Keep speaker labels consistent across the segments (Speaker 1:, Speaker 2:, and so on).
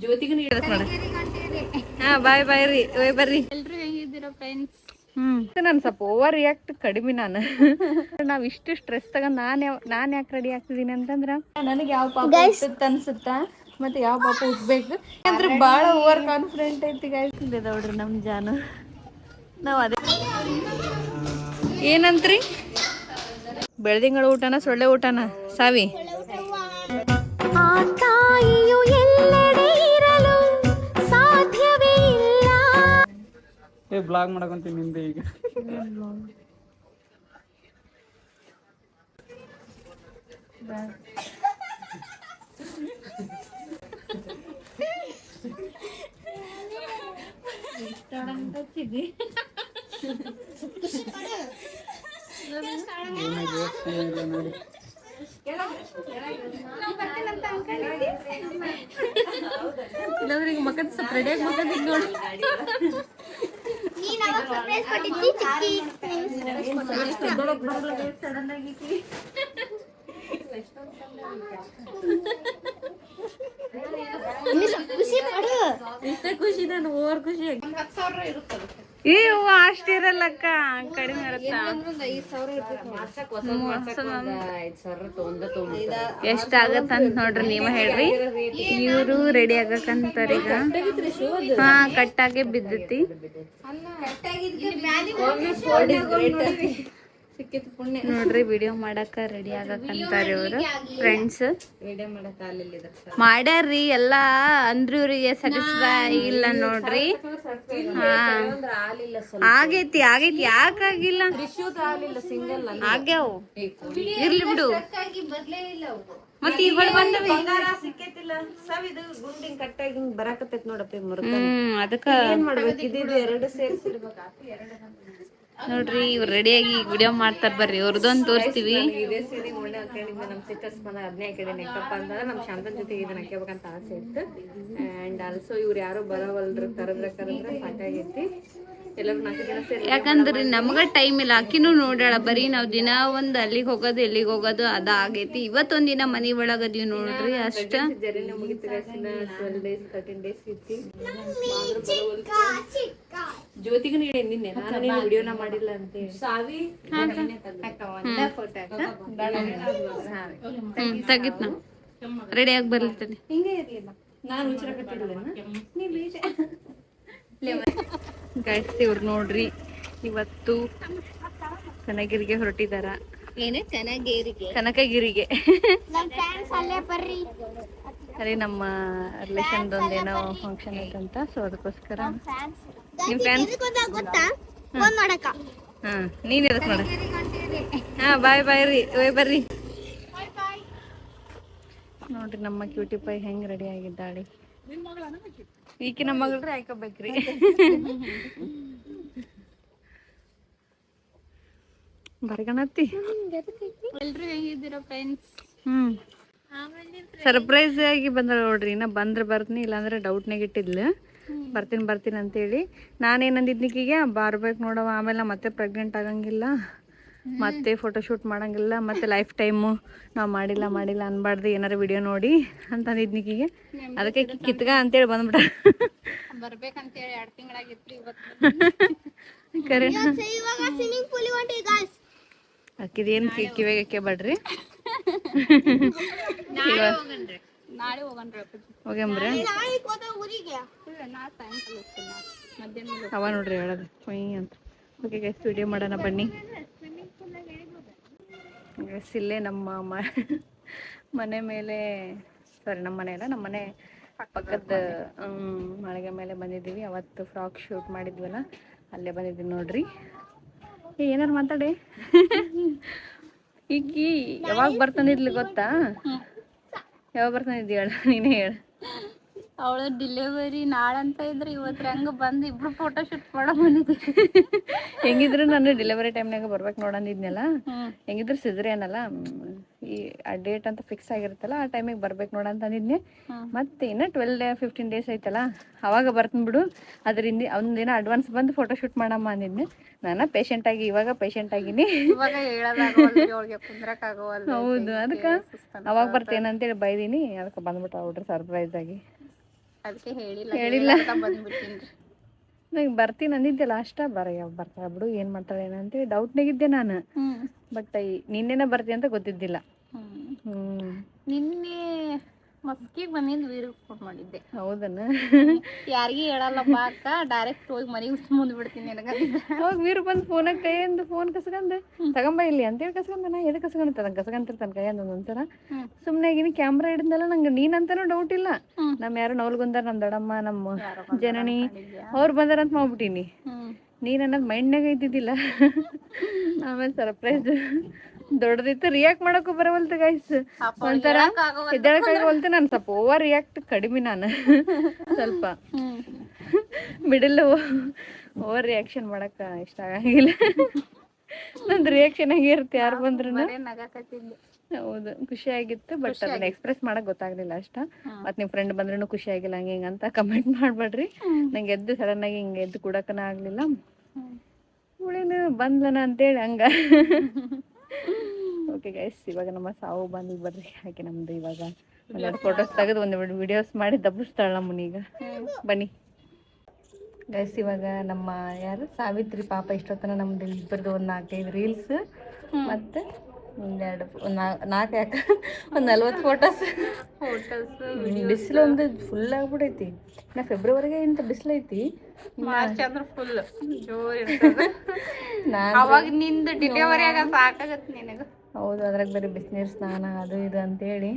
Speaker 1: ಜ್ಯೋತಿಗೂ ಹಾ ಬಾಯ್ ಬಾಯ್ ರೀ. ಓಯ್ ಬರ್ರಿ.
Speaker 2: ಎಲ್ರು ಹೆಂಗಿದ್ದೀರಾ ಫ್ರೆಂಡ್ಸ್
Speaker 1: ಹ್ಮ್. ನಾನು ಸ್ವಲ್ಪ ಓವರ್ ರಿಯಾಕ್ಟ್ ಕಡಿಮೆ ನಾನು. ನಾವ್ ಇಷ್ಟು ಸ್ಟ್ರೆಸ್ ತಗೊಂಡ್ ನಾನ್ ಯಾವ ನಾನ್ ಯಾಕೆ ರೆಡಿ ಆಗ್ತಿದೀನಿ ಅಂತಂದ್ರ ನನಗೆ ಯಾವ ಪಾಪ ಇಷ್ಟ ಅನ್ಸುತ್ತ? ಮತ್ತೆ ಯಾವ ಪಾಪ ಹುಟ್ಬೇಕು ಅಂದ್ರೆ ಬಹಳ ಓವರ್ ಕಾನ್ಫಿಡೆಂಟ್ ಐತಿ ಗಾಯ್ಸ್ ನೋಡ್ರಿ ನಮ್ ಜಾನು. ನಾವ್ ಅದೇ ಏನಂತ್ರಿ? ಬೆಳ್ದಿಂಗಳ ಊಟನ ಸೊಳ್ಳೆ ಊಟನ? ಸಾವಿ?
Speaker 2: ಆ ತಾಯಿಯು ಎಲ್ಲೆಡೆ ಇರಲು ಸಾಧ್ಯವೇ ಇಲ್ಲ.
Speaker 3: ಏ ಬ್ಲಾಗ್ ಮಾಡಕಂತೀನಿ ನಿಂದೆ ಈಗ. ಏನಿಲ್ಲ ನೋಡಿ
Speaker 1: ಇಲ್ಲಾಂದ್ರೆ ಈಗ ಮಕ್ಕದ ಸ್ವಲ್ಪ ರೆಡಿಯಾಗಿ ನೋಡಿ ಇಷ್ಟ ಖುಷಿ ನಾನು ಓವರ್ ಖುಷಿ ಏ ಅವ್ವ ಅಷ್ಟ ಇರಲ್ಲಕ್ಕ ಕಡಿಮೆ ಇರತ್ತ? ಎಷ್ಟ ಆಗತ್ತ ಅಂತ ನೋಡ್ರಿ ನೀವ ಹೇಳ್ರಿ. ಇವ್ರು ರೆಡಿ ಆಗಕಂತಾರ ಈಗ. ಹಾ, ಕಟ್ಟಾಗೆ ಬಿದ್ದತಿ. ನೋಡ್ರಿ ವಿಡಿಯೋ ಮಾಡಕ್ಕ ರೆಡಿ ಆಗಕಂತಾರ ಇವರು. ಫ್ರೆಂಡ್ಸ್ ಮಾಡ್ಯಾರ್ರಿ ಎಲ್ಲಾ ಅಂದ್ರ ಇವ್ರಿಗೆ ಸ್ಯಾಟಿಸ್ಫೈ ಇಲ್ಲ ನೋಡ್ರಿ. ಹಾ. ಆಗೈತಿ ಆಗೈತಿ ಯಾಕಾಗಿಲ್ಲ ಆಗ್ಯಾವ. ಇರ್ಲಿ ಬಿಡು. ಮತ್ತೆ ಇವಳು ಬಂದವಿ.
Speaker 4: ಸಿಕ್ಕೈತಿಲ್ಲ. ಇದು ಗುಂಡಿನ ಕಟ್ಟಾಗಿ ಹಿಂಗ್ ಬರಾಕತ್ತೈತಿ ನೋಡಪ್ಪ ಮುರುಗ
Speaker 1: ಹ್ಮ್ ಅದಕ್ಕ.
Speaker 4: ಏನ್ ಮಾಡ್ಬೇಕು? ಇದು ಎರಡು ಸೇರಿಸಿರ್ಬೇಕು?
Speaker 1: ನೋಡ್ರಿ, ಇವ್ರು ರೆಡಿಯಾಗಿ ವಿಡಿಯೋ ಮಾಡ್ತಾರ ಬರ್ರಿ, ಅವ್ರದೊಂದು ತೋರಿಸ್ತೀವಿ.
Speaker 4: ಇದೇ ಸೀರೆ ಒಳ್ಳೆ ಹಾಕೊಂಡಿದ್ದೆ ನಮ್ಮ ಸಿಸ್ಟರ್ಸ್ ಬಂದಾಗ ಅದನ್ನೇ ಹಾಕಿದ್ದೀನಿ ಯಾಕಪ್ಪ ಅಂತಂದ್ರೆ ನಮ್ಮ ಶಾಂತನ ಜೊತೆಗೆ ಇದನ್ನ ಹಾಕ್ಯಬೇಕಂತ ಆಸೆ ಇತ್ತು. ಆ್ಯಂಡ್ ಆಲ್ಸೋ ಇವ್ರು ಯಾರು ಬರೋವಲ್ರು, ಕರೆದ್ರೆ ಕರೆದ್ರೆ ಸಾಕಾಗೈತಿ ಜನ
Speaker 1: ನಮಗ ಟೈಮ್ ಇಲ್ಲ. ಅಕ್ಕಿನೂ ನೋಡ್ಯಾಳ ಬರೀ ನಾವ್ ದಿನ ಒಂದ್ ಅಲ್ಲಿಗೆ ಹೋಗೋದು ಎಲ್ಲಿಗೆ ಹೋಗೋದು ಅದ ಆಗೈತಿ. ಇವತ್ತೊಂದ್ ದಿನ ಮನಿ ಒಳಗದೀವಿ ನೋಡ್ರಿ ಅಷ್ಟ.
Speaker 4: ಜ್ಯೋತಿಗೂ ನಿನ್ನೆ? ನಾನು ನೀನು ವಿಡಿಯೋನ ಮಾಡಿಲ್ಲ ಅಂತ ಹೇಳಿ. ಸಾವಿ
Speaker 1: ಹ್ಮ್. ತಗಿತ್ ನಾ. ರೆಡಿ ಆಗಿ ಬರ್ಲಿ
Speaker 4: ಹಿಂಗೆ ಇರ್ಲಿಲ್ಲ. ನಾನು
Speaker 1: ಗೈಸ್ ಇವ್ರು ನೋಡ್ರಿ ಇವತ್ತು ಕನಗಿರಿಗೆ ಹೊರಟಿದಾರ.
Speaker 2: ಏನೇ ಚೆನ್ನಾಗೇರಿಗೆ
Speaker 1: ಕನಕಗಿರಿಗೆ.
Speaker 2: ನಮ್ ಫ್ಯಾನ್ಸ್ ಅಲ್ಲೇ ಬರ್ರಿ.
Speaker 1: ಅದೇ ನಮ್ಮ ರಿಲೇಷನ್ ಏನೋ ಫಂಕ್ಷನ್ ಐತಂತ ಸೊ ಅದಕ್ಕೋಸ್ಕರ ನಿಮ್ ಫ್ಯಾನ್ಸ್
Speaker 2: ಗೊತ್ತಾ ಫೋನ್ ಮಾಡಕ
Speaker 1: ಹಾ ನೀನ್ ಎದಕ್ ನೋಡ ಹಾ ಬಾಯ್ ಬಾಯ್ ರೀ. ಓಯ್ ಬರ್ರಿ. ನೋಡ್ರಿ ನಮ್ಮ ಕ್ಯೂಟಿ ಪೈ ಹೆಂಗ್ ರೆಡಿ ಆಗಿದ್ದಾಳೆ. ಈಕಿ ನಮ್ಮ ಮಗಳ್ರಿ ಬರ್ಗಣತಿ ಬರ್ಗಣತ್ತಿ
Speaker 2: ಎಲ್ರು ಹೆಂಗಿದ್ದೀರಾ ಫ್ರೆಂಡ್ಸ್
Speaker 1: ಹ್ಮ್. ಸರ್ಪ್ರೈಸ್ ಆಗಿ ಬಂದಳ ನೋಡ್ರಿ ಇನ್ನ ಬಂದ್ರೆ ಬರ್ತೀನಿ ಇಲ್ಲಾಂದ್ರೆ ಡೌಟ್ನಾಗ ಇಟ್ಟಿದ್ಲು ಬರ್ತೀನಿ ಬರ್ತೀನಿ ಅಂತೇಳಿ. ನಾನೇನಂದಿದ್ನಿಕಿಗೆ ಬರ್ಬೇಕು ನೋಡವ ಆಮೇಲೆ ಮತ್ತೆ ಪ್ರೆಗ್ನೆಂಟ್ ಆಗಂಗಿಲ್ಲ. ಮತ್ತೆ ಫೋಟೋಶೂಟ್ ಮಾಡಂಗಿಲ್ಲ ಮತ್ತೆ ಲೈಫ್ ಟೈಮು ನಾವು ಮಾಡಿಲ್ಲ ಮಾಡಿಲ್ಲ ಅನ್ಬಾರ್ದು ಏನಾರ ವಿಡಿಯೋ ನೋಡಿ ಅಂತ ಅಂದಿದ್ನಿಕಿಗೆ ಅದಕ್ಕೆ ಕಿತ್ಗ ಅಂತೇಳಿ ಬಂದ್ಬಿಟ್ಟ.
Speaker 2: ಬರ್ಬೇಕಂತೇಳಿ ಎರಡು ತಿಂಗಳಾಗಿತ್ರಿ ಇವತ್ತು.
Speaker 1: ಕರೆ ಅಕ್ಕಿದೇನು ಕಿವಿಗೆ ಬಡ್ರಿ?
Speaker 2: ನಾಳೆ. ಮಧ್ಯಾಹ್ನ
Speaker 1: ಅವ ನೋಡ್ರಿ ಹೇಳೋದು. ಅಂತ. ಓಕೆ ಗೈಸ್ ವಿಡಿಯೋ ಮಾಡೋಣ ಬನ್ನಿ. ಗೈಸ್ ಇಲ್ಲೇ ನಮ್ಮ ಮನೆ ಮೇಲೆ ಸಾರಿ ನಮ್ಮ ಮನೆ ಅಲ್ಲ, ನಮ್ಮ ಮನೆ ಪಕ್ಕದ ಮಾಳಿಗೆ ಮೇಲೆ ಬಂದಿದ್ದೀವಿ. ಅವತ್ತು ಫ್ರಾಕ್ ಶೂಟ್ ಮಾಡಿದ್ವಲ್ಲ, ಅಲ್ಲೇ ಬಂದಿದ್ದೀವಿ ನೋಡ್ರಿ. ಏನಾರು ಮಾತಾಡಿ. ಈಗ ಯಾವಾಗ ಬರ್ತಾನಿದ್ಲಿ ಗೊತ್ತಾ? ಯಾವಾಗ ಬರ್ತಾನಿದ್ದಿ ಹೇಳ ನೀನೇ ಹೇಳ.
Speaker 2: ಅವಳ ಡಿಲಿವರಿ ನಾಳಂತ ಇದ್ರೆ ಇವತ್ತು ಹಂಗ ಬಂದು ಇಬ್ರು ಫೋಟೋ ಶೂಟ್ ಮಾಡೋ ಬಂದಿದ್ವಿ
Speaker 1: ಹೆಂಗಿದ್ರು ನಾನು ಡೆಲಿವರಿ ಟೈಮ್ನಾಗ ಬರ್ಬೇಕು ನೋಡಂದಿದ್ನಲ್ಲ ಹೆಂಗಿದ್ರು ಸಿದ್ರಿ ಅನ್ನಲ್ಲ ಈ ಆ ಡೇಟ್ ಅಂತ ಫಿಕ್ಸ್ ಆಗಿರುತ್ತಲ್ಲ ಆ ಟೈಮಿಗೆ ಬರ್ಬೇಕು ನೋಡಂತ ಅಂದಿದ್ನಿ. ಮತ್ತೆ ಇನ್ನ ಟ್ವೆಲ್ ಡೇ ಫಿಫ್ಟೀನ್ ಡೇಸ್ ಐತಲ್ಲ ಅವಾಗ ಬರ್ತೀನಿ ಬಿಡು. ಅದರಿಂದ ಒಂದಿನ ಅಡ್ವಾನ್ಸ್ ಬಂದು ಫೋಟೋ ಶೂಟ್ ಮಾಡಮ್ಮ ಅಂದಿದ್ನಿ. ನಾನು ಪೇಷಂಟ್ ಆಗಿ ಇವಾಗ ಪೇಷಂಟ್ ಆಗಿನಿ. ಹೌದು ಅದಕ್ಕೆ ಅವಾಗ ಬರ್ತೇನೆ ಅಂತೇಳಿ ಬೈದೀನಿ. ಅದಕ್ಕೆ ಬಂದ್ಬಿಟ್ಟು ಹುಡ್ರಿ ಸರ್ಪ್ರೈಸ್ ಆಗಿ.
Speaker 2: ಅದಕ್ಕೆ ಹೇಳಿಲ್ಲ
Speaker 1: ನಂಗೆ ಬರ್ತೀನಿ ಅಂದಿದ್ದೆ ಲಾಸ್ಟ ಬರ ಯಾವ ಬರ್ತಾಳೆ ಬಿಡು ಏನು ಮಾಡ್ತಾಳೆ ಏನಂತೇಳಿ ಡೌಟ್ ಡೌಟ್ನಾಗಿದ್ದೆ ನಾನು. ಬಟ್ ನಿನ್ನೆನ ಬರ್ತೀನಿ ಅಂತ ಗೊತ್ತಿದ್ದಿಲ್ಲ.
Speaker 2: ಹ್ಮ್. ನಿನ್ನೆ ಮಸ್ಕಿಗೆ ಬಂದಿದ್ದು ವೀರಿಗೆ ಫೋನ್ ಮಾಡಿದ್ದೆ.
Speaker 1: ಹೌದನ?
Speaker 2: ಯಾರಿಗೂ ಹೇಳಲ್ಲಪ್ಪ ಅಕ್ಕ ಡೈರೆಕ್ಟ್ ಹೋಗಿ ಮನೆಗೆ ಮುಂದೆ ಬಿಡ್ತೀನಿ
Speaker 1: ಅವಾಗ ವೀರು ಬಂದು ಫೋನಾಗ ಕೈಯಿಂದ ಫೋನ್ ಕಸ್ಕಂದ? ತಗೊಂಬ ಇಲ್ಲಿ ಅಂತೇಳಿ ಕಸ್ಕೊಂಡ ನಾ ಎದಕ್ಕೆ ಕಸ್ಕೊಂತ ಕಸ್ಕಂತಿರ್ತಾನ ಕೈಯಿಂದ ಒಂದೊಂದ್ಸರ
Speaker 2: ಹ್ಮ್.
Speaker 1: ಸುಮ್ಮನೆ ಆಗಿನಿ ಕ್ಯಾಮ್ರಾ ಹಿಡಿದಲ್ಲ ನಂಗೆ ನೀನಂತನೂ ಡೌಟ್ ಇಲ್ಲ. ನಮ್ಮ ಯಾರು ನವಲ್ಗೊಂದಾರ ನಮ್ಮ ದೊಡ್ಡಮ್ಮ ನಮ್ಮ ಜನನಿ? ಅವ್ರು ಬಂದಾರಂತ ಮಾಡ್ಬಿಟ್ಟಿನಿ. ನೀನ್ ಅನ್ನೋದ್ ಅನ್ನೋದು ಮೈಂಡ್ನಾಗ ಇದ್ದಿದ್ದಿಲ್ಲ. ಆಮೇಲೆ ಸರ್ಪ್ರೈಸ್ ದೊಡ್ಡದಿತ್ತು ರಿಯಾಕ್ಟ್ ಮಾಡಕ್ಕೂ ಬರವಲ್ತು ಗೈಸ್ ಒಂಥರ. ಎದ್ದೇಳಕ್ಕಾಗವಲ್ತು ನಾನು ಸ್ವಲ್ಪ ಓವರ್ ರಿಯಾಕ್ಟ್ ಕಡಿಮೆ ನಾನು. ಸ್ವಲ್ಪ. ಮಿಡಲ್ ಓವರ್ ರಿಯಾಕ್ಷನ್ ಮಾಡಕ್ಕ ಇಷ್ಟ ಆಗಂಗಿಲ್ಲ. ನಂದು ರಿಯಾಕ್ಷನ್ ಆಗಿರುತ್ತೆ ಇರುತ್ತೆ ಯಾರು ಬಂದ್ರು ಹೌದು ಖುಷಿ ಆಗಿತ್ತು ಬಟ್ ಅದನ್ನ ಎಕ್ಸ್ಪ್ರೆಸ್ ಮಾಡಕ್ ಗೊತ್ತಾಗ್ಲಿಲ್ಲ ಅಷ್ಟ. ಮತ್ ನಿಮ್ ಫ್ರೆಂಡ್ ಬಂದ್ರೂ ಖುಷಿ ಆಗಿಲ್ಲ ಹಂಗೆ ಹಿಂಗ ಅಂತ ಕಮೆಂಟ್ ಮಾಡ್ಬೇಡ್ರಿ. ನಂಗೆ ಎದ್ದು ಸಡನ್ ಆಗಿ ಹಿಂಗೆ ಎದ್ದು ಕೂಡಕನ ಆಗ್ಲಿಲ್ಲ. ಉಳಿನ ಬಂದ್ಲನ ಅಂತೇಳಿ ಹಂಗ. ಓಕೆ ಗೈಸ್ ಇವಾಗ ನಮ್ಮ ಸಾವು ಬಂದು ಬರ್ರಿ ಹಾಗೆ ನಮ್ದು ಇವಾಗ? ಒಂದೆರಡು ಫೋಟೋಸ್ ತೆಗೆದು ಒಂದೆರಡು ವಿಡಿಯೋಸ್ ಮಾಡಿ ದಬ್ಬಿಸ್ತಾಳ ನಮ್ಮನೀಗ ಬನ್ನಿ. ಗೈಸ್ ಇವಾಗ ನಮ್ಮ ಯಾರು? ಸಾವಿತ್ರಿ ಪಾಪ ಇಷ್ಟೊತ್ತನ ನಮ್ದು ಇಬ್ಬರದು ಒಂದು ನಾಲ್ಕೈದು ರೀಲ್ಸ್ ಮತ್ತೆ ಒಂದೆರಡು ಒಂದು ನಾಲ್ಕು ಯಾಕೆ? ಒಂದು ನಲ್ವತ್ತು ಫೋಟೋಸ್
Speaker 2: ಫೋಟೋಸ್
Speaker 1: ಬಿಸಿಲು ಒಂದು ಫುಲ್ ಆಗ್ಬಿಡೈತಿ ನಾ ಫೆಬ್ರವರಿಗೆ ಇಂಥ ಬಿಸಿಲು ಐತಿ
Speaker 2: ಮಾರ್ಚ್ ಅಂದ್ರೆ ಫುಲ್ ಜೋರ್ ಅವಾಗ ನಿಂದು ಡಿಲಿವರಿ ಆಗ ಸಾಕಾಗತ್ತೆ ನಿನಗ.
Speaker 1: ಹೌದು ಅದ್ರಾಗ ಬರೀ ಬಿಸಿನೀರು ಸ್ನಾನ ಅದು ಇದು ಅಂತೇಳಿ.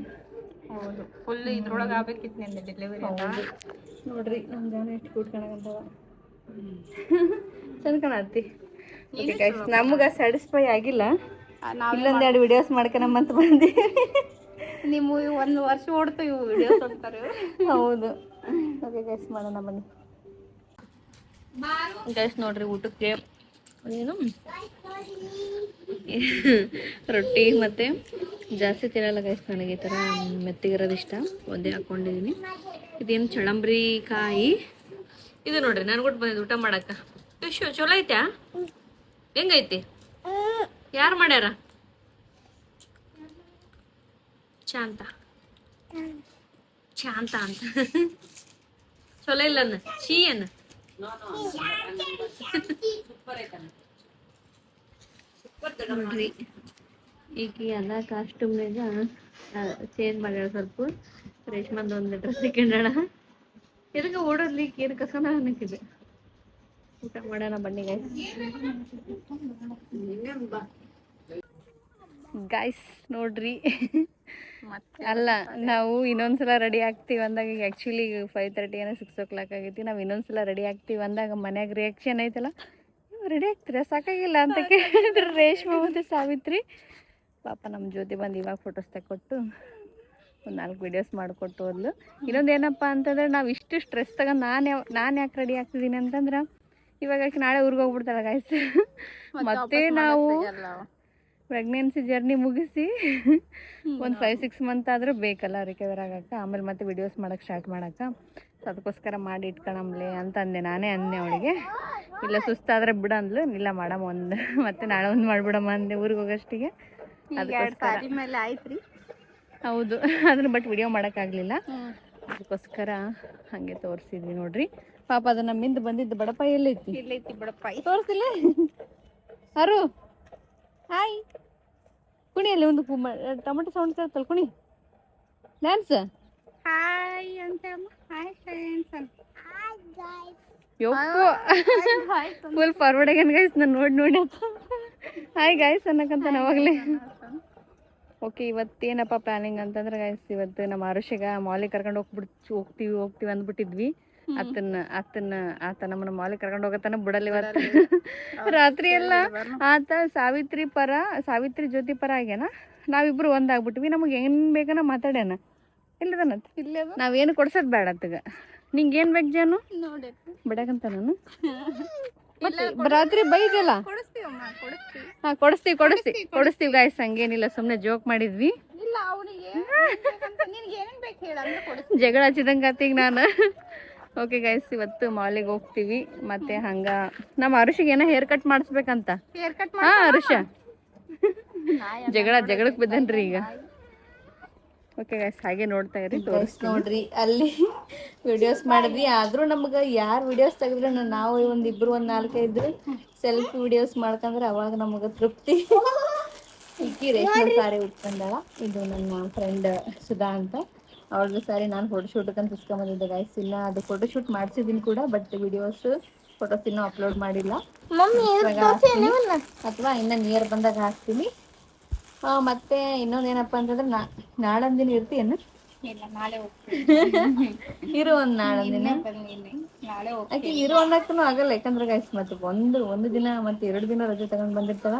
Speaker 2: ಹೌದು ಫುಲ್ ಇದ್ರೊಳಗೆ ಆಗ್ಬೇಕಿತ್ತು ನಿನ್ನೆ ಡೆಲಿವರಿ
Speaker 1: ಹೌದು. ನೋಡ್ರಿ ನಮ್ಮ ಜನ ಎಷ್ಟು ಕೂಟ್ ಕಾಣಕಂತವ ಚಂದ ಕಾಣತ್ತಿ ನಮ್ಗೆ ಸ್ಯಾಟಿಸ್ಫೈ ಆಗಿಲ್ಲ. ಇಲ್ಲೊಂದು ಎರಡು ವಿಡಿಯೋಸ್ ಮಾಡ್ಕೊಂಬಂತ ಬಂದಿ
Speaker 2: ನಿಮ್ಮ ಒಂದು ವರ್ಷ ಓಡ್ತು ಇವು ವಿಡಿಯೋಸ್ ಅಂತಾರೆ.
Speaker 1: ಹೌದು. ಓಕೆ ಗೈಸ್ ಮಾಡೋಣ ಬನ್ನಿ. ಗೈಸ್ ನೋಡ್ರಿ ಊಟಕ್ಕೆ ಏನು? ರೊಟ್ಟಿ ಮತ್ತು ಜಾಸ್ತಿ ತಿನ್ನಲ್ಲ ಗೈಸ್ ನನಗೆ ಈ ಥರ ಮೆತ್ತಿಗಿರೋದು ಇಷ್ಟ. ಒಂದೇ ಹಾಕ್ಕೊಂಡಿದ್ದೀನಿ ಇದೇನು ಚಳಂಬ್ರಿ ಕಾಯಿ? ಇದು ನೋಡ್ರಿ, ನಾನು ಕೊಟ್ಟು ಬಂದಿದ್ದು ಊಟ ಮಾಡಕ್ಕ. ವಿಶ್ವ ಚಲೋ ಐತ್ಯಾ? ಹೆಂಗೈತಿ? ಯಾರು ಮಾಡ್ಯಾರ? ಶಾಂತ ಶಾಂತ ಅಂತ. ಚಲೋ ಇಲ್ಲ ಅನ್ನ? ಚೀ ಅನ್ನ? ನೋಡ್ರಿ ಈಗ ಎಲ್ಲ ಕಾಸ್ಟ್ಯೂಮ್ನಾಗ ಚೇಂಜ್ ಮಾಡ್ಯಾಳ ಸ್ವಲ್ಪ ರೇಷ್ಮಂದು ಒಂದು ಡ್ರೆಸ್ ಸಿಕ್ಕೊಂಡಾಳ ಇದಕ್ಕ ಓಡೋದ್ಲಿ ಏನು ಕಸನ ಅನ್ನಕ್ಕಿದೆ ಊಟ ಮಾಡೋಣ ಬನ್ನಿ ಗಾಯ್ಸ್ ಗೈಸ್ ನೋಡ್ರಿ. ಅಲ್ಲ, ನಾವು ಇನ್ನೊಂದ್ಸಲ ರೆಡಿ ಆಗ್ತೀವಿ ಅಂದಾಗ ಆ್ಯಕ್ಚುಲಿ ಫೈವ್ ತರ್ಟಿ ಏನೋ ಸಿಕ್ಸ್ ಓ ಕ್ಲಾಕ್ ಆಗೈತಿ. ನಾವು ಇನ್ನೊಂದ್ಸಲ ರೆಡಿ ಆಗ್ತೀವಿ ಅಂದಾಗ ಮನ್ಯಾಗ ರಿಯಾಕ್ಷನ್ ಐತಲ್ಲ? ರೆಡಿ ಆಗ್ತೀರಾ? ಸಾಕಾಗಿಲ್ಲ ಅಂತ ಕೇಳಿದ್ರು ರೇಷ್ಮೆ ಮತ್ತು ಸಾವಿತ್ರಿ. ಪಾಪ ನಮ್ಮ ಜೊತೆ ಬಂದು ಇವಾಗ ಫೋಟೋಸ್ ತಗೊಟ್ಟು ಒಂದು ನಾಲ್ಕು ವಿಡಿಯೋಸ್ ಮಾಡಿಕೊಟ್ಟು ಹೋದ್ಲು. ಇನ್ನೊಂದು ಏನಪ್ಪ ಅಂತಂದ್ರೆ ನಾವು ಇಷ್ಟು ಸ್ಟ್ರೆಸ್ ತಗೊಂಡು ನಾನು ಯಾವ ನಾನು ಯಾಕೆ ರೆಡಿ ಆಗ್ತಿದ್ದೀನಿ ಅಂತಂದ್ರೆ ಇವಾಗ ನಾಳೆ ಊರಿಗೆ ಹೋಗ್ಬಿಡ್ತಾರೆ ಗಾಯ್ಸ್ ಮತ್ತೆ ನಾವು ಪ್ರೆಗ್ನೆನ್ಸಿ ಜರ್ನಿ ಮುಗಿಸಿ ಒಂದು ಫೈವ್ ಸಿಕ್ಸ್ ಮಂತ್ ಆದರೂ ಬೇಕಲ್ಲ ರಿಕವರ್ ಆಗಕ್ಕೆ ಆಮೇಲೆ ಮತ್ತೆ ವಿಡಿಯೋಸ್ ಮಾಡೋಕ್ಕೆ ಸ್ಟಾರ್ಟ್ ಮಾಡಕ್ಕೆ. ಸೊ ಅದಕ್ಕೋಸ್ಕರ ಮಾಡಿ ಇಟ್ಕೊಳಮ್ಲೆ ಅಂತ ಅಂದೆ. ನಾನೇ ಅಂದೆ ಅವಳಿಗೆ ಇಲ್ಲ ಸುಸ್ತಾದ್ರೆ ಬಿಡ ಅಂದ್ಲು. ಇಲ್ಲ ಮಾಡಮ್ಮ ಒಂದು ಮತ್ತೆ ನಾಳೆ ಒಂದು ಮಾಡ್ಬಿಡಮ್ಮ ಅಂದೆ ಊರಿಗೆ ಹೋಗೋಷ್ಟಿಗೆ. ಹೌದು ಅದನ್ನ ಬಟ್ ವಿಡಿಯೋ ಮಾಡೋಕ್ಕಾಗಲಿಲ್ಲ. ಅದಕ್ಕೋಸ್ಕರ ಹಾಗೆ ತೋರಿಸಿದ್ವಿ ನೋಡ್ರಿ. ಪಾಪ ಅದು ನಮ್ಮಿಂದ ಬಂದಿದ್ದು ಬಡಪಾಯಿ ಎಲ್ಲೈತಿ?
Speaker 2: ಇಲ್ಲೈತಿ ಬಡಪಾಯಿ
Speaker 1: ತೋರಿಸಿಲ್ಲ? ಅರು ಹಾಯ್. ಕುಣಿ ಅಲ್ಲಿ ಒಂದು ಟೊಮೆಟೊ ಸೌಂಡ್ ಕೇಳ್ತಲ್ಲ ಕುಣಿ. ಡ್ಯಾನ್ಸ್.
Speaker 2: ಹಾಯ್ ಅಂತ ಹಾಯ್ ಫ್ರೆಂಡ್ಸ್ ಅಂತ
Speaker 1: ಯಪ್ಪು.
Speaker 2: ಹಾಯ್
Speaker 1: ಫುಲ್ ಫಾರ್ವರ್ಡ್ ಆಗ್ಯಾನ ಗೈಸ್ ನಾನು ನೋಡಿ ನೋಡಿ ಹಾಯ್ ಗಾಯ್ಸ್ ಅನ್ನಕಂತ ನಾವಾಗಲೇ. ಓಕೆ ಇವತ್ತೇನಪ್ಪ ಪ್ಲಾನಿಂಗ್ ಅಂತಂದ್ರೆ ಗಾಯ್ಸ್ ಇವತ್ತು ನಮ್ಮ ಆರುಷಿಗ ಮಾಲಿಗೆ ಕರ್ಕೊಂಡು ಹೋಗ್ಬಿಡ್ ಹೋಗ್ತೀವಿ ಹೋಗ್ತೀವಿ ಅಂದ್ಬಿಟ್ಟಿದ್ವಿ. ಅತ್ತನ್ನ ಅತ್ತನ್ನ ಆತ ನಮ್ಮನ್ನ ಮಾಲಿಗೆ ಕರ್ಕೊಂಡು ಹೋಗತನ ಬಿಡಲ್ಲ ಇವತ್ತು. ರಾತ್ರಿ ಎಲ್ಲ ಆತ ಸಾವಿತ್ರಿ ಪರ ಸಾವಿತ್ರಿ ಜ್ಯೋತಿ ಪರ ಆಗ್ಯಾನ? ನಾವಿಬ್ರು ಒಂದಾಗ್ಬಿಟ್ವಿ. ನಮಗೆ ಏನು ಬೇಕನ ಮಾತಾಡ್ಯಾನ?
Speaker 2: ಇಲ್ಲೇ
Speaker 1: ನಾವೇನು ಕೊಡ್ಸದ್ ಬೇಡ ಅತ್ತಗ. ನಿಂಗೆ ಏನು ಬೇಕು ಜಾನು?
Speaker 2: ನೋಡಿ.
Speaker 1: ಬಿಡಕಂತ ನಾನು. ಮತ್ತೆ ರಾತ್ರಿ ಬೈದಲ್ಲ ಹಾ ಕೊಡಿಸ್ತೀವಿ ಕೊಡಿಸ್ತೀವಿ. ಕೊಡಿಸ್ತೀವಿ ಗಾಯ್ಸ್ ಹಂಗೇನಿಲ್ಲ ಸುಮ್ಮನೆ ಜೋಕ್ ಮಾಡಿದ್ವಿ. ಜಗಳ ಹಚ್ಚಿದಂಗೆ ಆತೀಗ ನಾನು. ಓಕೆ ಗೈಸ್ ಇವತ್ತು ಮಾಲಿಗೆ ಹೋಗ್ತೀವಿ. ಮತ್ತೆ ಹಂಗ ನಮ್ಮ ಅರುಷಿಗೆ ಏನೋ ಹೇರ್ ಕಟ್ ಮಾಡಿಸ್ಬೇಕಂತ.
Speaker 2: ಹೇರ್ ಕಟ್
Speaker 1: ಹಾ ಅರುಷ. ಜಗಳ ಜಗಳಕ್ಕೆ ಬಿದ್ದನ್ರಿ ಈಗ. ಓಕೆ ಗೈಸ್ ಹಾಗೆ ನೋಡ್ತಾ ಇರಿ ನೋಡ್ರಿ ಅಲ್ಲಿ ವಿಡಿಯೋಸ್ ಮಾಡಿದ್ವಿ. ಆದ್ರೂ ನಮ್ಗೆ ಯಾರು ವಿಡಿಯೋಸ್ ತೆಗೆದ್ರೆ ನಾವು ಒಂದ್ ಇಬ್ರು ಒಂದ್ ನಾಲ್ಕೈದು ಸೆಲ್ಫಿ ವಿಡಿಯೋಸ್ ಮಾಡ್ಕಂದ್ರೆ ಅವಾಗ ನಮಗೆ ತೃಪ್ತಿ. ಇಕ್ಕಿ ರೇಷ್ಮೆ ಸಾರಿ ಉಟ್ಕೊಂಡಾಳ. ಇದು ನನ್ನ ಫ್ರೆಂಡ್ ಸುಧಾ ಅಂತ. ಅವ್ರದ್ದು ಸಾರಿ ನಾನು ಫೋಟೋಶೂಟ್ ಅಂತ ಇಸ್ಕೊಂಬಂದಿದ್ದೆ ಗೈಸ್ ಇನ್ನ ಅದು ಫೋಟೋಶೂಟ್ ಮಾಡ್ಸಿದೀನಿ ಕೂಡ ಬಟ್ ವಿಡಿಯೋಸ್ ಫೋಟೋಸ್ ಇನ್ನೂ ಅಪ್ಲೋಡ್ ಮಾಡಿಲ್ಲ. ಅಥವಾ ಇನ್ನ ನಿಯರ್ ಬಂದಾಗ ಹಾಕ್ತೀನಿ. ಆ, ಮತ್ತೆ ಇನ್ನೊಂದೇನಪ್ಪ ಅಂತಂದ್ರೆ ನಾ ನಾಳಂದಿನ ಇರ್ತೀಯೇನು
Speaker 2: ಇಲ್ಲ ನಾಳೆ ಹೋಗ್ತೀನಿ.
Speaker 1: ಇರು ಒಂದ್ ನಾಳಂದಿನ
Speaker 2: ಬಂದಿನಿ ನಾಳೆ ಹೋಗ್ತೀವಿ
Speaker 1: ಆಕೆ ಇರು ಅನ್ನಕ್ಕೂ ಆಗಲ್ಲ ಯಾಕಂದ್ರೆ ಗೈಸ್ ಮತ್ತೆ ಒಂದು ಒಂದು ದಿನ ಮತ್ತೆ ಎರಡು ದಿನ ರಜೆ ತಗೊಂಡ್ ಬಂದಿರ್ತಾಳ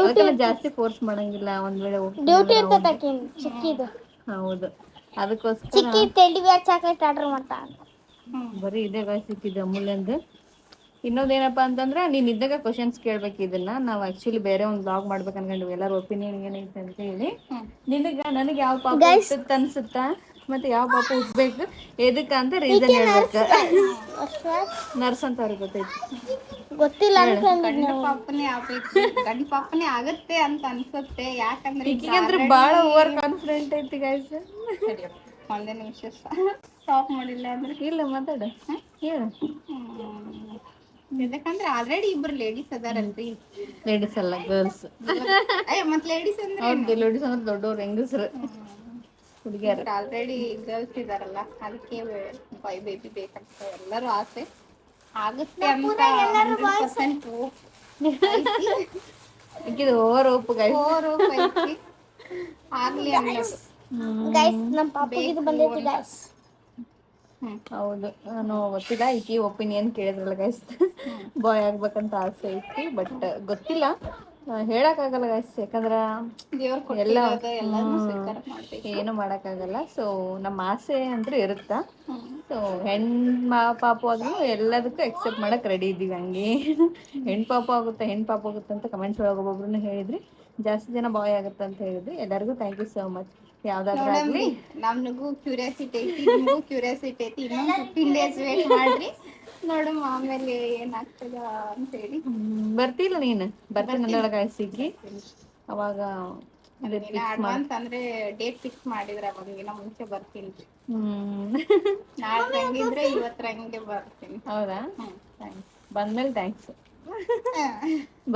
Speaker 1: ಅದಕ್ಕೆಲ್ಲ ಜಾಸ್ತಿ ಫೋರ್ಸ್ ಮಾಡಂಗಿಲ್ಲ ಒಂದ್ ವೇಳೆ. ಹೌದು. ಅದಕ್ಕೋಸ್ಕರ
Speaker 5: ಚಾಕ್ಲೇಟ್ ಆರ್ಡರ್ ಮಾಡ್ತಾ
Speaker 1: ಬರೀ ಇದೆ ಗೈಸ್ ಸಿಕ್ಕಿದ ಅಮೂಲ್ಯಂದು. ಇನ್ನೊಂದೇನಪ್ಪ ಅಂತಂದ್ರೆ ನೀನ್ ಇದ್ದಾಗ ಕ್ವಶನ್ಸ್ ಕೇಳ್ಬೇಕು ಇದನ್ನ. ನಾವು ಆಕ್ಚುಲಿ ಬೇರೆ ಒಂದು ಬ್ಲಾಗ್ ಮಾಡ್ಬೇಕು ಅನ್ಕೊಂಡ್ವಿ. ಎಲ್ಲಾರ ಒಪಿನಿಯನ್ ಏನೈತೆ ಅಂತ ಹೇಳಿ. ನಿನಗ ನನಗೆ ಯಾವ ಪಾಪ ಹುಟ್ಟುತ್ತ ಅನ್ಸುತ್ತಾ? ಮತ್ತೆ ಯಾವ ಪಾಪ ಹುಟ್ಟಬೇಕು ಎದಕ್ಕ ಅಂತ ರೀಸನ್ ಹೇಳ್ಬೇಕು. ನರ್ಸ್ ಅಂತ ಅವ್ರಿಗೆ ಗೊತ್ತೈತಿ
Speaker 5: ಗೊತ್ತಿಲ್ಲ
Speaker 2: ಗಂಡು ಪಾಪನೇ ಆಗ್ಬೇಕು. ಗಂಡು ಪಾಪನೇ ಆಗತ್ತೆ ಅಂತ ಅನ್ಸುತ್ತೆ. ಯಾಕಂದ್ರೆ ಈಗ
Speaker 1: ಈಗಂದ್ರೆ ಬಾಳ ಓವರ್ ಕಾನ್ಫಿಡೆಂಟ್ ಐತಿ ಗೈಸ್
Speaker 2: ಸರಿಯಪ್ಪ, ಒಂದೇ ನಿಮಿಷ ಸ್ಟಾಪ್ ಮಾಡಿಲ್ಲ ಅಂದ್ರೆ?
Speaker 1: ಇಲ್ಲ ಮಾತಾಡ. ಹೇಳು.
Speaker 2: ಯಾಕಂದ್ರೆ ಆಲ್ರೆಡಿ ಇಬ್ರು ಲೇಡೀಸ್ ಅದಾರಲ್ರಿ.
Speaker 1: ಲೇಡೀಸ್ ಅಲ್ಲ ಗರ್ಲ್ಸ್
Speaker 2: ಅಯ್ಯ ಮತ್ ಲೇಡೀಸ್ ಅಂದ್ರೆ
Speaker 1: ಹೌದು ಲೇಡೀಸ್ ಅಂದ್ರೆ ದೊಡ್ಡವ್ರು ಹೆಂಗಸ್ರು. ಹುಡುಗಿಯರು.
Speaker 2: ಆಲ್ರೆಡಿ ಗರ್ಲ್ಸ್ ಇದಾರಲ್ಲ ಅದಕ್ಕೆ ಬಾಯ್ ಬೇಬಿ ಬೇಕಂತ ಎಲ್ಲರೂ ಆಸೆ. ಆಗುತ್ತೆ ಅಂತ 100%
Speaker 1: ಇದು ಓವರ್ ಓಪ್ ಗೈಸ್
Speaker 2: ಓವರ್ ಓಪ್ ಐತಿ. ಆಗ್ಲಿ ಅನ್ನೋದು.
Speaker 5: ಗೈಸ್ ನಮ್ಮ ಪಾಪಗಿದು ಬಂದೈತಿ ಗೈಸ್
Speaker 1: ಹೌದು. ನಾನು ಗೊತ್ತಿಲ್ಲ ಈಕಿ ಒಪಿನಿಯನ್ ಕೇಳಿದ್ರಲ್ಲ ಗೈಸ್ ಬಾಯ್ ಆಗ್ಬೇಕಂತ ಆಸೆ ಐತಿ ಬಟ್ ಗೊತ್ತಿಲ್ಲ. ಹೇಳಕ್ ಆಗಲ್ಲ ಗೈಸ್ ಯಾಕಂದ್ರ ಎಲ್ಲ ಏನು ಮಾಡಕ್ಕಾಗಲ್ಲ. ಸೊ ನಮ್ಮ ಆಸೆ ಅಂದ್ರೆ ಇರುತ್ತ? ಸೊ ಹೆಣ್ ಮಾ- ಪಾಪು ಆದ್ರೂ ಎಲ್ಲದಕ್ಕೂ ಎಕ್ಸೆಪ್ಟ್ ಮಾಡಕ್ ರೆಡಿ ಇದೀವಿ ಹಂಗೆ. ಹೆಣ್ ಪಾಪ ಆಗುತ್ತೆ ಹೆಣ್ ಪಾಪ ಆಗುತ್ತೆ ಅಂತ ಕಮೆಂಟ್ಸ್ ಒಳಗೆ ಒಬ್ಬೊಬ್ರು ಹೇಳಿದ್ರಿ. ಜಾಸ್ತಿ ಜನ ಬಾಯ್ ಆಗುತ್ತೆ ಅಂತ ಹೇಳಿದ್ರಿ. ಎಲ್ಲರಿಗೂ ಥ್ಯಾಂಕ್ ಯು ಸೋ ಮಚ್ ಆಗ್ಲಿ
Speaker 2: ನಮ್ಗೂ ಕ್ಯೂರಿಯಾಸಿಟಿ ಐತಿ ನಿಮಗೂ ಕ್ಯೂರಿಯಾಸಿಟಿ ಐತಿ ಇನ್ನೊಂದು ಫಿಫ್ಟೀನ್ ಡೇಸ್ ವೇಟ್ ಮಾಡ್ರಿ. ನೋಡಮ್ಮ ಆಮೇಲೆ ಏನಾಗ್ತದ ಅಂತ ಹೇಳಿ
Speaker 1: ಬರ್ತಿಲ್ಲ ನೀನು. ಬರ್ತೀನಿ ಸಿಕ್ಕಿ ಅವಾಗ
Speaker 2: ಅಡ್ವಾನ್ಸ್ ಅಂದ್ರೆ ಡೇಟ್ ಫಿಕ್ಸ್ ಮಾಡಿದ್ರ ಅವಾಗಿನ ಮುಂಚೆ ಬರ್ತೀನಿ. ನಾಳೆ ಹಂಗಿದ್ರೆ ಇವತ್ತರ ಹಂಗೆ ಬರ್ತೀನಿ.
Speaker 1: ಹೌದಾ? ಥ್ಯಾಂಕ್ಸ್ ಬಂದ್ಮೇಲೆ ಥ್ಯಾಂಕ್ಸ್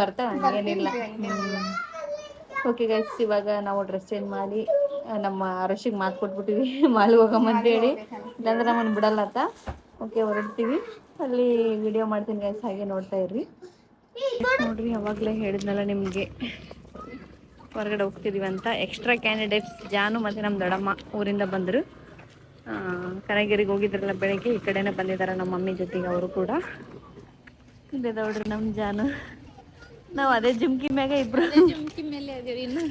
Speaker 1: ಬರ್ತಾಳ ಹಂಗೇನಿಲ್ಲ. ಓಕೆ ಗೈಸ್ ಇವಾಗ ನಾವು ಡ್ರೆಸ್ ಚೇಂಜ್ ಮಾಡಿ ನಮ್ಮ ಅರಶಿಗೆ ಮಾತು ಕೊಟ್ಬಿಟ್ಟಿವಿ. ಮಾಲಿಗೆ ಹೋಗಮ್ಮ ಅಂತೇಳಿ ಇಲ್ಲಾಂದ್ರೆ ನಮ್ಮನ್ನು ಅಂತ. ಓಕೆ, ಹೊರಡ್ತೀವಿ. ಅಲ್ಲಿ ವಿಡಿಯೋ ಮಾಡ್ತೀನಿ ಗೈಸ್ ಹಾಗೆ ನೋಡ್ತಾ ಇರ್ರಿ. ನೋಡ್ರಿ, ಯಾವಾಗಲೇ ಹೇಳಿದ್ನಲ್ಲ ನಿಮಗೆ. ಹೊರಗಡೆ ಹೋಗ್ತಿದ್ದೀವಿ ಅಂತ. ಎಕ್ಸ್ಟ್ರಾ ಕ್ಯಾಂಡಿಡೇಟ್ಸ್ ಜಾನು ಮತ್ತು ನಮ್ಮ ದೊಡ್ಡಮ್ಮ ಊರಿಂದ ಬಂದರು. ಕನಗಿರಿಗೆ ಹೋಗಿದ್ರಲ್ಲ ಬೆಳಗ್ಗೆ, ಈ ಕಡೆನೇ ಬಂದಿದ್ದಾರೆ ನಮ್ಮ ಮಮ್ಮಿ ಜೊತೆಗೆ ಅವರು ಕೂಡ. ಇದೆ ನೋಡ್ರಿ ನಮ್ಮ ಜಾನು. ನಾವು ಅದೇ ಜುಮ್ಕಿ ಮ್ಯಾಗ ಇಬ್ರು.
Speaker 2: ಜುಮ್ಕಿ ಮೇಲೆ ಅದೀವಿ ಇನ್ನು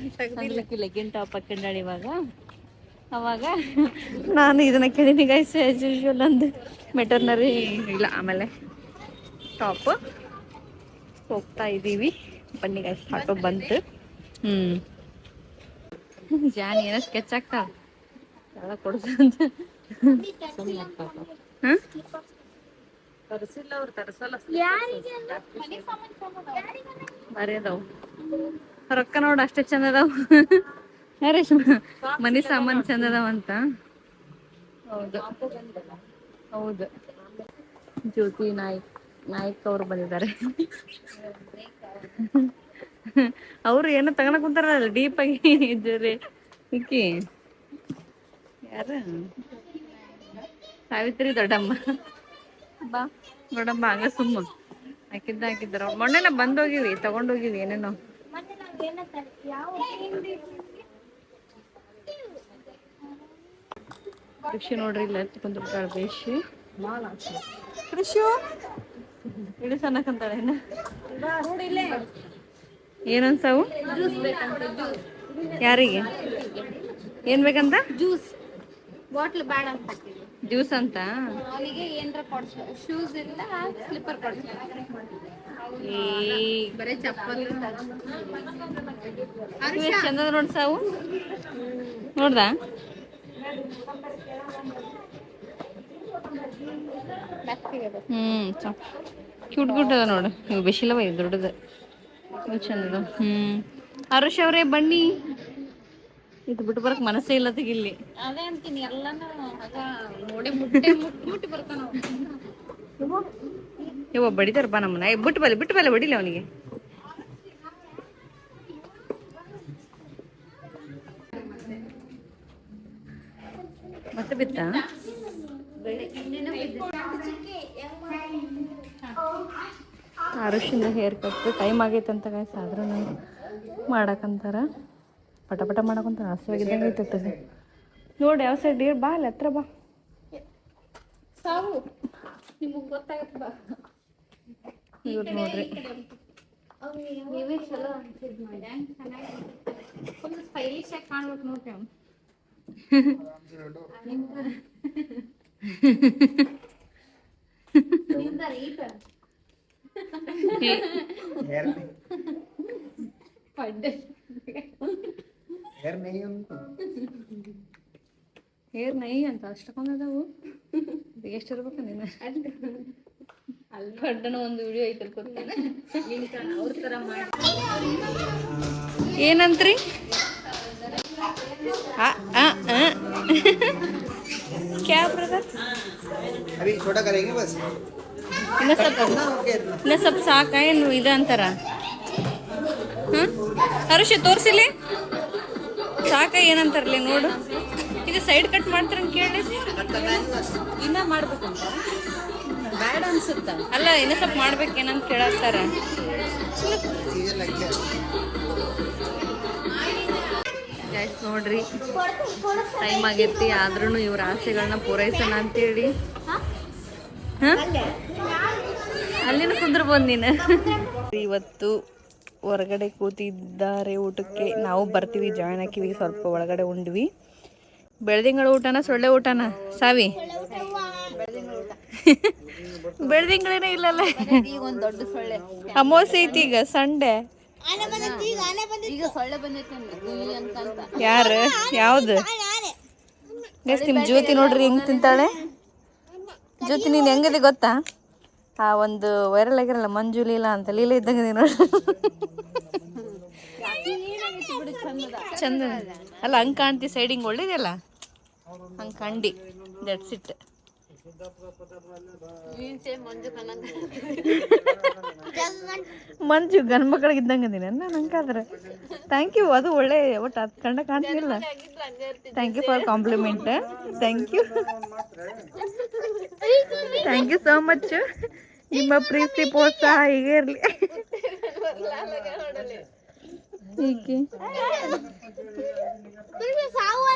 Speaker 1: ಲೆಗ್ಗಿನ್ ಟಾಪ್ ಹಾಕೊಂಡಾಳ ಇವಾಗ. ಅವಾಗ. ನಾನು ಇದನ್ನ ಕೇಳಿನಿ ಗೈಸ್ ಆಸ್ ಯೂಶುವಲ್ ಒಂದು ಮೆಟರ್ನರಿ ಇಲ್ಲ ಆಮೇಲೆ ಟಾಪ್ ಹೋಗ್ತಾ ಇದ್ದೀವಿ ಬನ್ನಿ ಗೈಸ್ ಆಟೋ ಬಂತು. ಹ್ಮ್. ಜಾನ್ ಏನೋ ಸ್ಕೆಚ್ ಆಗ್ತಾವ ಎಲ್ಲ ಕೊಡ್ಸಂತ ಹ್ಮ್? ತರಿಸಿಲ್ಲ ಅವ್ರು ತರಿಸಲ್ಲ. ಬಾರಿ ಅದಾವ ರೊಕ್ಕ ನೋಡ ಅಷ್ಟೇ ಚಂದ ಅದಾವ. ಮನಿ ಸಾಮಾನ್ ಚಂದ ಅದಾವ ಅಂತ. ಹೌದು. ಹೌದು. ಜ್ಯೋತಿ ನಾಯ್ಕ್ ನಾಯ್ಕ್ ಅವ್ರು ಬಂದಿದ್ದಾರೆ. ಅವರು ಏನೋ ತಗೊಂಡ ಕುಂತಾರಲ್ಲ ಡೀಪ್ ಆಗಿ ಇದ್ರಿ ಇಕ್ಕಿ ಯಾರ? ಸಾವಿತ್ರಿ ದೊಡ್ಡಮ್ಮ. ಬಾ. ನೋಡಮ್ಮ ಹಂಗ ಸುಮ್ಮ ಹಾಕಿದ್ದ ಹಾಕಿದ್ರ ಮೊನ್ನೆನ ಬಂದೋಗಿವಿ ತಗೊಂಡೋಗಿವಿ ಏನೇನೋ. ಕೃಷಿ ನೋಡ್ರಿ ಇಲ್ಲ ಕುಂದ್ಬಿಟ್ಟಾಳ ಬೇಷಿ. ಕೃಷಿ ಇಳಿಸನಕಂತಾಳೆ ಏನನ್ಸವು? ಯಾರಿಗೆ? ಏನ್ ಬೇಕಂತ?
Speaker 2: ಜ್ಯೂಸ್. ಬಾಟ್ಲ್ ಬೇಡ ಅಂತ
Speaker 1: ದಿವ್ಸ ಅಂತ?
Speaker 2: ಅವನಿಗೆ ಏನರ ಕೊಡ್ಸ ಶೂಸ್ ಇಲ್ಲ ಸ್ಲಿಪ್ಪರ್ ಕೊಡ್ಸ ಬರೀ ಚಪ್ಪಲ್.
Speaker 1: ಚಂದ ನೋಡ್ ಸಾವು ನೋಡ್ದ? ಹ್ಮ್ ಕ್ಯೂಟ್ ಕ್ಯೂಟ್ ಅದ ನೋಡು. ಬಿಸಿಲವ ಬೆಶಿಲವ ಇದು ದೊಡ್ಡದ. ಇವು ಚಂದ ಅದ ಹ್ಮ್. ಹರುಷ್ ಅವ್ರೆ ಬನ್ನಿ. ಇದು ಬಿಟ್ಟು ಬರಕ್ ಮನಸ್ಸೇ ಇಲ್ಲ ಇಲ್ಲಿ.
Speaker 2: ಅದೇ ಅಂತೀನಿ ಎಲ್ಲಾನು ಆಗ ನೋಡಿ ಮುಟ್ಟೆ ಮುಟ್ ಮುಟ್ಟಿ ಬರ್ತಾನ
Speaker 1: ಯಾವ ಬಡಿತಾರ ಬಾ ನಮ್ಮನ್ನ. ಬಿಟ್ಟು ಬಲ್ಲ ಬಿಟ್ಟು ಬಲ್ಲ ಬಡಿಲಿ ಅವನಿಗೆ. ಮತ್ತೆ ಬಿತ್ತ? ಅರಶಿನ ಹೇರ್ ಕಟ್ ಟೈಮ್ ಆಗೈತೆ ಅಂತ ಆದ್ರೂ ಮಾಡಕ್ಕಂತಾರ ಪಟ ಪಟ ಮಾಡಕ್ಕಂತಾರ ಹಸಿವಾಗಿದ್ದಂಗೆ ಐತದ ನೋಡಿ ಯಾವ ಸೈಡ್ ಬಾ ಅಲ್ಲಿ ಹತ್ರ ಬಾ.
Speaker 2: ಸಾವು. ನಿಮಗೆ ಗೊತ್ತಾಗತ್ತೆ ಬಾ.
Speaker 1: ಇವ್ರು ನೋಡ್ರಿ.
Speaker 2: ನೀವೇ ಚಲೋ ಅನ್ಸಿದ್ ಮಾಡಿ ಫುಲ್ ಸ್ಟೈಲಿಶ್ ಆಗಿ ಕಾಣ್ಬೇಕು ನೋಡ್ರಿ ಅವ್ನು
Speaker 1: ಹೇರ್ ನೈ ಅಂತ ಅಷ್ಟಕ್ಕೊಂದು ಅದಾವು ಎಷ್ಟು ಇರ್ಬೇಕು ನೀನು
Speaker 2: ಪಡ್ಡನ ಒಂದು ವಿಡಿಯೋ ಐತೆ ಗೊತ್ತಾನೆ ಅವ್ರ ತರ ಮಾಡಿ
Speaker 1: ಏನಂತ್ರಿ ಆ, ಆ, ಆ. ಕ್ಯಾ ಬ್ರದರ್
Speaker 6: अभी छोटा करेंगे बस
Speaker 1: ಇನ್ನ ಸ್ವಲ್ಪ ಇನ್ನ ಸ್ವಲ್ಪ ಸಾಕ ಏನು ಇದು ಅಂತಾರ ಹಾಂ ಹರುಷ ತೋರಿಸಿಲಿ ಸಾಕ ಏನಂತಾರಲಿ ನೋಡು. ಇದು ಸೈಡ್ ಕಟ್ ಮಾಡ್ತಾರ ಕೇಳಿ.
Speaker 4: ಇನ್ನ ಮಾಡ್ಬೇಕು ಬ್ಯಾಡ್ ಅನ್ಸುತ್ತ.
Speaker 1: ಅಲ್ಲ ಇನ್ನ ಸ್ವಲ್ಪ ಮಾಡ್ಬೇಕೇನಂತ ಕೇಳತ್ತಾರ. ನೋಡ್ರಿ. ಟೈಮ್ ಆಗೈತಿ ಆದ್ರೂ ಇವ್ರ ಆಸೆಗಳನ್ನ ಪೂರೈಸೋಣ ಅಂತೇಳಿ. ಅಲ್ಲಿನ ಕುಂದ್ರಬೋದು ನೀನು. ಇವತ್ತು ಹೊರಗಡೆ ಕೂತಿದ್ದಾರೆ ಊಟಕ್ಕೆ. ನಾವು ಬರ್ತೀವಿ ಜಾಯ್ನ್ ಹಾಕಿವಿ ಸ್ವಲ್ಪ ಒಳಗಡೆ ಉಂಡ್ವಿ. ಬೆಳ್ದಿಂಗಳ ಊಟನ, ಸೊಳ್ಳೆ ಊಟನ, ಸಾವಿ? ಬೆಳ್ದಿಂಗಳೇನೇ ಇಲ್ಲಲ್ಲ. ಅಮೋಸೆ ಐತಿ ಈಗ, ಸಂಡೆ. ಯಾರು? ಯಾವ್ದು? ನಿಮ್ ಜ್ಯೋತಿ ನೋಡ್ರಿ, ಹೆಂಗ್ ತಿಂತಾಳೆ? ಜ್ಯೋತಿ, ನೀನ್ ಹೆಂಗದಿ ಗೊತ್ತಾ? ಆ ಒಂದು ವೈರಲ್ ಆಗಿರಲ್ಲ, ಮಂಜು ಲೀಲಾ ಅಂತ, ಲೀಲಾ ಇದ್ದಂಗ ನೋಡ್ರಿ ಚಂದ ಅಲ್ಲ ಹಂಗ್ ಕಾಣ್ತಿ ಸೈಡಿಂಗ್ ಒಳ್ಳೇದಲ್ಲ ಹಂಗ್ ಕಂಡಿ ದಟ್ಸ್ ಇಟ್ ಮಂಜು ಗಂಡ ಮಕ್ಳಿಗೆ ಇದ್ದಂಗೆ ಅದೀನಿ. ನಾನು ಹಂಗಾದ್ರೆ ಥ್ಯಾಂಕ್ ಯು ಅದು ಒಳ್ಳೆ ಒಟ್ಟು ಅದು ಕಂಡ ಕಾಣ್ತಿಲ್ಲ thank you for compliment thank you thank you so much ನಿಮ್ಮ ಪ್ರೀತಿ ಪ್ರೋತ್ಸಾಹ ಹೀಗೆ ಇರಲಿ. ಹೀಗೆ
Speaker 5: ಸಾವು